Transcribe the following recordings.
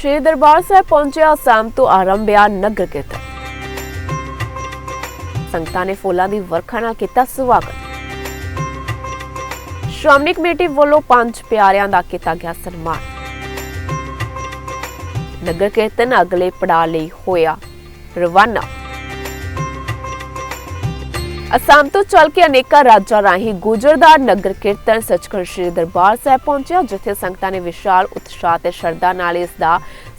ਸ਼੍ਰੀ ਦਰਬਾਰ ਸਾਹਿਬ ਪਹੁੰਚਿਆ ਸ਼ਾਮ ਤੋਂ ਆਰੰਭਿਆ ਨਗਰ ਕੀਰਤਨ। ਸੰਗਤਾਂ ਨੇ ਫੁੱਲਾਂ ਦੀ ਵਰਖਾ ਨਾਲ ਕੀਤਾ ਸਵਾਗਤ। ਸ਼੍ਰੋਮਣੀ ਕਮੇਟੀ ਵੱਲੋਂ ਪੰਜ ਪਿਆਰਿਆਂ ਦਾ ਕੀਤਾ ਗਿਆ ਸਨਮਾਨ। ਨਗਰ ਕੀਰਤਨ ਅਗਲੇ ਪੜਾਅ ਲਈ ਹੋਇਆ ਰਵਾਨਾ। ਅਸਾਮ ਤੋਂ ਚੱਲ ਕੇ ਅਨੇਕਾਂ ਰਾਜਾਂ ਰਾਹੀਂ ਗੁਜਰਦਾ ਨਗਰ ਕੀਰਤਨ ਸੱਚਖੰਡ ਸ੍ਰੀ ਦਰਬਾਰ ਸਾਹਿਬ ਪਹੁੰਚਿਆ, ਜਿੱਥੇ ਸੰਗਤਾਂ ਨੇ ਵਿਸ਼ਾਲ ਉਤਸ਼ਾਹ ਤੇ ਸ਼ਰਧਾ ਨਾਲ ਇਸ ਦਾ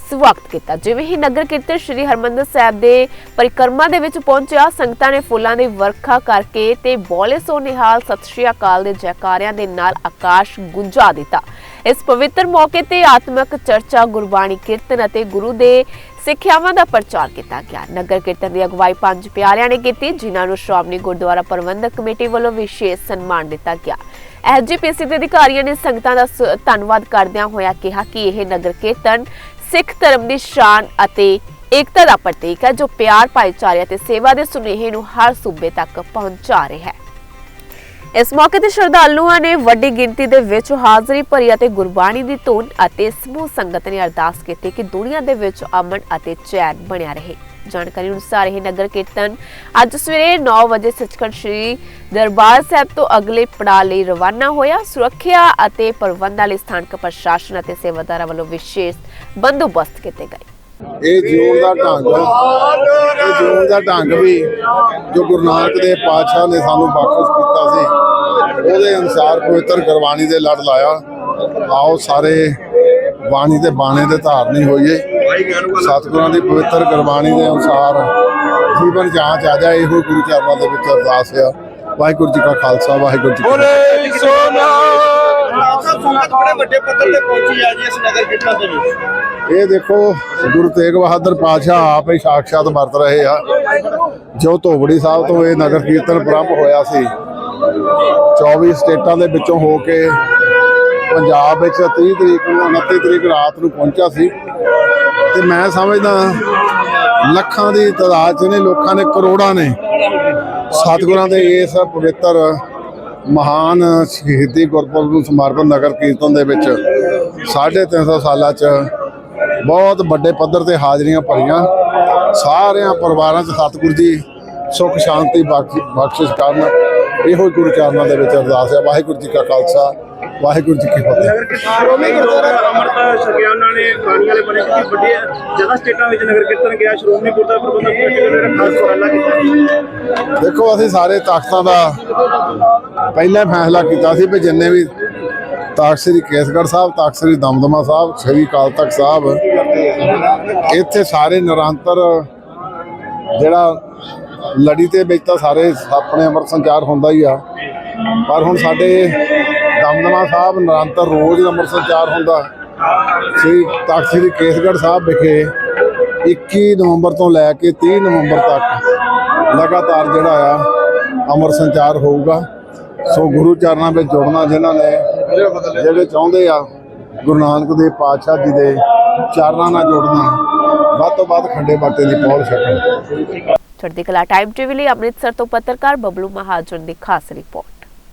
ਸਵਾਗਤ ਕੀਤਾ। ਜਿਵੇਂ ਹੀ ਨਗਰ ਕੀਰਤਨ ਸ੍ਰੀ ਹਰਮੰਦਰ ਸਾਹਿਬ ਦੇ ਪਰਿਕਰਮਾ ਦੇ ਵਿੱਚ ਪਹੁੰਚਿਆ, ਸੰਗਤਾਂ ਨੇ ਫੁੱਲਾਂ ਦੀ ਵਰਖਾ ਕਰਕੇ ਤੇ ਬੋਲੇ ਸੋ ਨਿਹਾਲ ਸਤਿ ਸ਼੍ਰੀ ਅਕਾਲ ਦੇ ਜੈਕਾਰਿਆਂ ਦੇ ਨਾਲ ਆਕਾਸ਼ ਗੁੰਜਾ ਦਿੱਤਾ। ਇਸ ਪਵਿੱਤਰ ਮੌਕੇ ਤੇ ਆਤਮਿਕ ਚਰਚਾ, ਗੁਰਬਾਣੀ ਕੀਰਤਨ ਅਤੇ ਗੁਰੂ ਦੇ ਸਿੱਖਿਆਵਾਂ ਦਾ ਪ੍ਰਚਾਰ ਕੀਤਾ ਗਿਆ। ਨਗਰ ਕੀਰਤਨ ਦੀ ਅਗਵਾਈ ਪੰਜ ਪਿਆਰਿਆਂ ਨੇ ਕੀਤੀ, ਜਿਨ੍ਹਾਂ ਨੂੰ ਸ਼੍ਰੋਮਣੀ ਗੁਰਦੁਆਰਾ ਪ੍ਰਬੰਧਕ ਕਮੇਟੀ ਵੱਲੋਂ ਵਿਸ਼ੇਸ਼ ਸਨਮਾਨ ਦਿੱਤਾ ਗਿਆ। ਐਸਜੀਪੀਸੀ ਦੇ ਅਧਿਕਾਰੀਆਂ ਨੇ ਸੰਗਤਾਂ ਦਾ ਧੰਨਵਾਦ ਕਰਦਿਆਂ ਹੋਇਆ ਕਿਹਾ ਕਿ ਇਹ ਨਗਰ ਕੀਰਤਨ ਸਿੱਖ ਧਰਮ ਦੀ ਸ਼ਾਨ ਅਤੇ ਏਕਤਾ ਦਾ ਪ੍ਰਤੀਕ ਹੈ, ਜੋ ਪਿਆਰ, ਭਾਈਚਾਰੇ ਅਤੇ ਸੇਵਾ ਦੇ ਸੁਨੇਹੇ ਨੂੰ ਹਰ ਸੂਬੇ ਤੱਕ ਪਹੁੰਚਾ ਰਿਹਾ ਹੈ। ਇਸ ਮੌਕੇ ਤੇ ਸ਼ਰਧਾਲੂਆਂ ਨੇ ਵੱਡੀ ਗਿਣਤੀ ਦੇ ਵਿੱਚ ਹਾਜ਼ਰੀ ਭਰੀ ਅਤੇ ਗੁਰਬਾਣੀ ਦੀ ਧੁਨ ਅਤੇ ਸਮੂਹ ਸੰਗਤ ਨੇ ਅਰਦਾਸ ਕੀਤੀ ਕਿ ਦੁਨੀਆ ਦੇ ਵਿੱਚ ਅਮਨ ਅਤੇ ਚੈਨ ਬਣਿਆ ਰਹੇ। ਜਾਣਕਾਰੀ ਅਨੁਸਾਰ ਇਹ ਨਗਰ ਕੀਰਤਨ ਅੱਜ ਸਵੇਰੇ 9 ਵਜੇ ਸੱਚਖੰਡ ਸ੍ਰੀ ਦਰਬਾਰ ਸਾਹਿਬ ਤੋਂ ਅਗਲੇ ਪੜਾਅ ਲਈ ਰਵਾਨਾ ਹੋਇਆ। ਸੁਰੱਖਿਆ ਅਤੇ ਪ੍ਰਬੰਧਾਂ ਲਈ ਸਥਾਨਕ ਪ੍ਰਸ਼ਾਸਨ ਅਤੇ ਸੇਵਾਦਾਰਾਂ ਵੱਲੋਂ ਵਿਸ਼ੇਸ਼ ਬੰਦੋਬਸਤ ਕੀਤੇ ਗਏ। ਇਹ ਜਿਉਣ ਦਾ ਢੰਗ ਇਹ ਜਿਉਣ ਦਾ ਢੰਗ ਵੀ ਜੋ ਗੁਰੂ ਨਾਨਕ ਦੇਵ ਪਾਤਸ਼ਾਹ ਨੇ ਸਾਨੂੰ ਬਖਸ਼ ਕੀਤਾ ਸੀ, ਉਹਦੇ ਅਨੁਸਾਰ ਪਵਿੱਤਰ ਗੁਰਬਾਣੀ ਦੇ ਲੜ ਲਾਇਆ। ਆਓ ਸਾਰੇ ਬਾਣੀ ਤੇ ਬਾਣੇ ਦੇ ਧਾਰਨੀ ਹੋਈਏ। ਸਤਿਗੁਰਾਂ ਦੀ ਪਵਿੱਤਰ ਗੁਰਬਾਣੀ ਦੇ ਅਨੁਸਾਰ ਜੀਵਨ ਜਾਂਚ ਆ ਜਾ ਇਹੋ ਗੁਰੂ ਚਰਨਾਂ ਦੇ ਵਿੱਚ ਅਰਦਾਸ ਆ। ਵਾਹਿਗੁਰੂ ਜੀ ਕਾ ਖਾਲਸਾ, ਵਾਹਿਗੁਰੂ ਜੀ ਕੀ ਫਤਿਹ। ਸੰਗਤ ਬੜੇ ਵੱਡੇ ਪੱਧਰ ਤੇ ਪਹੁੰਚੀ ਆ ਜੀ ਇਸ ਨਗਰ ਕੀਰਤਨ ਦੇ ਵਿੱਚ। ਇਹ ਦੇਖੋ, ਗੁਰੂ ਤੇਗ ਬਹਾਦਰ ਪਾਤਸ਼ਾਹ ਆਪ ਹੀ ਸਾਖਸ਼ਾਤ ਵਰਤ ਰਹੇ ਆ। ਜੋ ਧੋਬੜੀ ਸਾਹਿਬ ਤੋਂ ਇਹ ਨਗਰ ਕੀਰਤਨ ਪ੍ਰਾਰੰਭ ਹੋਇਆ ਸੀ 24 ਸਟੇਟਾਂ ਦੇ ਵਿੱਚੋਂ ਹੋ ਕੇ ਪੰਜਾਬ ਵਿੱਚ 30 ਤਰੀਕ ਨੂੰ 29 ਤਰੀਕ ਰਾਤ ਨੂੰ ਪਹੁੰਚਿਆ ਸੀ। ਤੇ ਮੈਂ ਸਮਝਦਾ ਲੱਖਾਂ ਦੀ ਤਾਦਾਦ 'ਚ ਨੇ ਲੋਕਾਂ ਨੇ ਕਰੋੜਾਂ ਨੇ। ਸਤਿਗੁਰਾਂ ਦੇ ਇਸ ਪਵਿੱਤਰ ਮਹਾਨ ਸ਼ਹੀਦੀ ਗੁਰਪੁਰਬ ਨੂੰ ਸਮਰਪਿਤ ਨਗਰ ਕੀਰਤਨ ਦੇ ਵਿੱਚ 350 ਸਾਲਾਂ 'ਚ ਬਹੁਤ ਵੱਡੇ ਪੱਧਰ ਤੇ ਹਾਜ਼ਰੀਆਂ ਭਰੀਆਂ। ਸਾਰਿਆਂ ਪਰਿਵਾਰਾਂ 'ਚ ਸਤਿਗੁਰ ਜੀ ਸੁਖ, ਸ਼ਾਂਤੀ, ਬਖਸ਼- ਬਖਸ਼ਿਸ਼ ਕਰਨ। ਇਹੋ ਹੀ ਗੁਰੂ ਚਰਨਾਂ ਦੇ ਵਿੱਚ ਅਰਦਾਸ ਹੈ। ਵਾਹਿਗੁਰੂ ਜੀ ਕਾ ਖਾਲਸਾ। ਵਾਹਿਗੁਰੂ ਜੀ ਕੀ ਫਤਿਹ। ਨਗਰ ਕੀਰਤਨ ਸ਼੍ਰੋਮਣੀ ਗੁਰਦੁਆਰਾ ਅੰਮ੍ਰਿਤ ਛਕਿਆ ਉਹਨਾਂ ਨੇ ਬਾਣੀ ਵਾਲੇ ਬਣੇ ਕਿ ਵੱਡੇ ਜ਼ਿਆਦਾ ਸਟੇਟਾਂ ਵਿੱਚ ਨਗਰ ਕੀਰਤਨ ਗਿਆ ਸ਼੍ਰੋਮਣੀ ਗੁਰਦੁਆਰਾ ਪ੍ਰਬੰਧਕ ਕਮੇਟੀ ਨੇ ਜਿਹੜਾ ਖਾਸ ਉਪਰਾਲਾ ਕੀਤਾ ਦੇਖੋ ਅਸੀਂ ਸਾਰੇ ਤਖਤਾਂ ਦਾ ਪਹਿਲਾਂ ਫੈਸਲਾ ਕੀਤਾ ਸੀ ਵੀ ਜਿੰਨੇ ਵੀ ਤਖਤ ਸ੍ਰੀ ਕੇਸਗੜ੍ਹ ਸਾਹਿਬ ਤਖਤ ਸ੍ਰੀ ਦਮਦਮਾ ਸਾਹਿਬ ਸ੍ਰੀ ਅਕਾਲ ਤਖਤ ਸਾਹਿਬ ਇੱਥੇ ਸਾਰੇ ਨਿਰੰਤਰ ਜਿਹੜਾ ਲੜੀ ਤੇ ਵਿੱਚ ਤਾਂ ਸਾਰੇ ਆਪਣੇ ਅੰਮ੍ਰਿਤ ਸੰਚਾਰ ਹੁੰਦਾ ਹੀ ਆ। ਪਰ ਹੁਣ ਸਾਡੇ ਦਮਦਮਾ ਸਾਹਿਬ ਨਿਰੰਤਰ ਰੋਜ਼ ਅੰਮ੍ਰਿਤ ਸੰਚਾਰ ਹੁੰਦਾ ਸ੍ਰੀ ਤਖਤ ਸ੍ਰੀ ਕੇਸਗੜ੍ਹ ਸਾਹਿਬ ਵਿਖੇ 21 ਨਵੰਬਰ ਤੋਂ ਲੈ ਕੇ 30 ਨਵੰਬਰ ਤੱਕ ਲਗਾਤਾਰ ਜਿਹੜਾ ਆ ਅਮਰ ਸੰਚਾਰ ਹੋਊਗਾ। ਸੋ ਗੁਰੂ ਚਰਨਾਂ ਵਿੱਚ ਜੁੜਨਾ ਜਿਨ੍ਹਾਂ ਨੇ, ਜਿਹੜੇ ਚਾਹੁੰਦੇ ਆ ਗੁਰੂ ਨਾਨਕ ਦੇਵ ਪਾਤਸ਼ਾਹ ਜੀ ਦੇ ਚਰਨਾਂ ਨਾਲ ਜੁੜਨਾ, ਵੱਧ ਤੋਂ ਵੱਧ ਖੰਡੇ ਬਾਟੇ ਦੀ ਪਹੁੰਚ ਸਕਣ ਚੜ੍ਹਦੀ ਕਲਾ ਟਾਈਮ ਟੀਵੀ ਲਈ ਅੰਮ੍ਰਿਤਸਰ ਤੋਂ ਪੱਤਰਕਾਰ ਬਬਲੂ ਮਹਾਜਨ ਦੀ ਖਾਸ ਰਿਪੋਰਟ।